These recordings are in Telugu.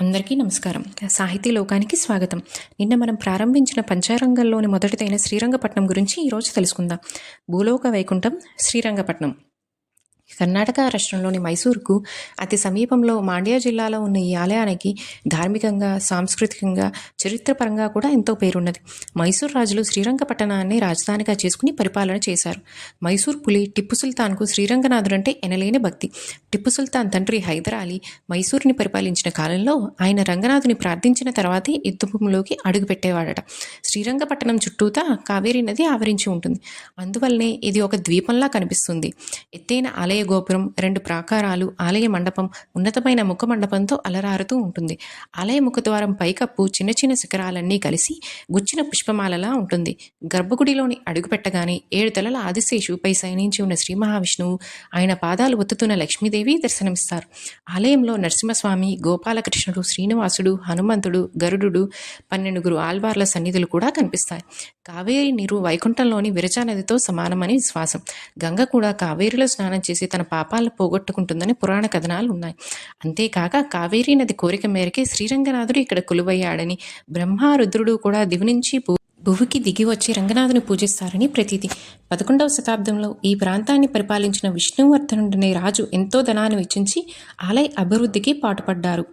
అందరికీ నమస్కారం. సాహితీ లోకానికి స్వాగతం. నిన్న మనం ప్రారంభించిన పంచారంగంలోని మొదటిదైన శ్రీరంగపట్నం గురించి ఈరోజు తెలుసుకుందాం. భూలోక వైకుంఠం శ్రీరంగపట్నం. కర్ణాటక రాష్ట్రంలోని మైసూరుకు అతి సమీపంలో మాండ్యా జిల్లాలో ఉన్న ఈ ఆలయానికి ధార్మికంగా సాంస్కృతికంగా చరిత్రపరంగా కూడా ఎంతో పేరున్నది. మైసూరు రాజులు శ్రీరంగపట్టణాన్ని రాజధానిగా చేసుకుని పరిపాలన చేశారు. మైసూర్ పులి టిప్పు సుల్తాన్కు శ్రీరంగనాథుడు అంటే ఎనలేని భక్తి. టిప్పు సుల్తాన్ తండ్రి హైదర్ అలీ మైసూరుని పరిపాలించిన కాలంలో ఆయన రంగనాథుని ప్రార్థించిన తర్వాతే యుద్ధభూమిలోకి అడుగుపెట్టేవాడట. శ్రీరంగపట్టణం చుట్టూతా కావేరీ నది ఆవరించి ఉంటుంది. అందువల్లనే ఇది ఒక ద్వీపంలా కనిపిస్తుంది. ఎత్తైన ఆలయ గోపురం రెండు ప్రాకారాలు ఆలయ మండపం ఉన్నతమైన ముఖ మండపంతో అలరారుతూ ఉంటుంది. ఆలయ ముఖద్వారం పైకప్పు చిన్న చిన్న శిఖరాలన్నీ కలిసి గుచ్చిన పుష్పమాలలా ఉంటుంది. గర్భగుడిలోని అడుగుపెట్టగానే ఏడు తలల ఆదిశేషుపై శయనించి ఉన్న శ్రీ మహావిష్ణువు ఆయన పాదాలు ఒత్తుతున్న లక్ష్మీదేవి దర్శనమిస్తారు. ఆలయంలో నరసింహస్వామి గోపాలకృష్ణుడు శ్రీనివాసుడు హనుమంతుడు గరుడు పన్నెండుగురు ఆల్వార్ల సన్నిధులు కూడా కనిపిస్తాయి. కావేరి నీరు వైకుంఠంలోని విరజానదితో సమానమని విశ్వాసం. గంగ కూడా కావేరిలో స్నానం చేసి తన పాపాలను పోగొట్టుకుంటుందని పురాణ కథనాలు ఉన్నాయి. అంతేకాక కావేరీ నది కోరిక మేరకే శ్రీరంగనాథుడు ఇక్కడ కొలువయ్యాడని బ్రహ్మ రుద్రుడు కూడా దివునించి భూ భువికి దిగి వచ్చి రంగనాథుని పూజిస్తారని ప్రతీతి. పదకొండవ శతాబ్దంలో ఈ ప్రాంతాన్ని పరిపాలించిన విష్ణువర్ధనుడనే రాజు ఎంతో ధనాన్ని వెచ్చించి ఆలయ అభివృద్ధికి పాటుపడ్డారు.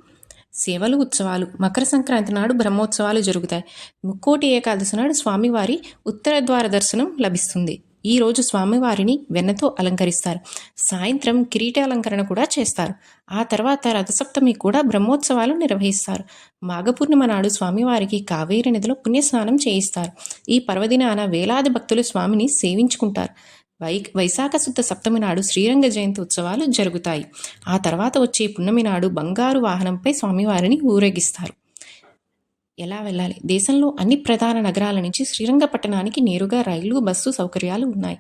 సేవలు ఉత్సవాలు మకర సంక్రాంతి నాడు బ్రహ్మోత్సవాలు జరుగుతాయి. ముక్కోటి ఏకాదశి నాడు స్వామివారి ఉత్తర ద్వార దర్శనం లభిస్తుంది. ఈ రోజు స్వామివారిని వెన్నతో అలంకరిస్తారు. సాయంత్రం కిరీట అలంకరణ కూడా చేస్తారు. ఆ తర్వాత రథసప్తమి కూడా బ్రహ్మోత్సవాలు నిర్వహిస్తారు. మాఘపూర్ణిమ నాడు స్వామివారికి కావేరి నదిలో పుణ్యస్నానం చేయిస్తారు. ఈ పర్వదినాన వేలాది భక్తులు స్వామిని సేవించుకుంటారు. వై వైశాఖ శుద్ధ సప్తమి నాడు శ్రీరంగ జయంతి ఉత్సవాలు జరుగుతాయి. ఆ తర్వాత వచ్చే పున్నమి నాడు బంగారు వాహనంపై స్వామివారిని ఊరేగిస్తారు. ఎలా వెళ్ళాలి? దేశంలో అన్ని ప్రధాన నగరాల నుంచి శ్రీరంగపట్టణానికి నేరుగా రైలు బస్సు సౌకర్యాలు ఉన్నాయి.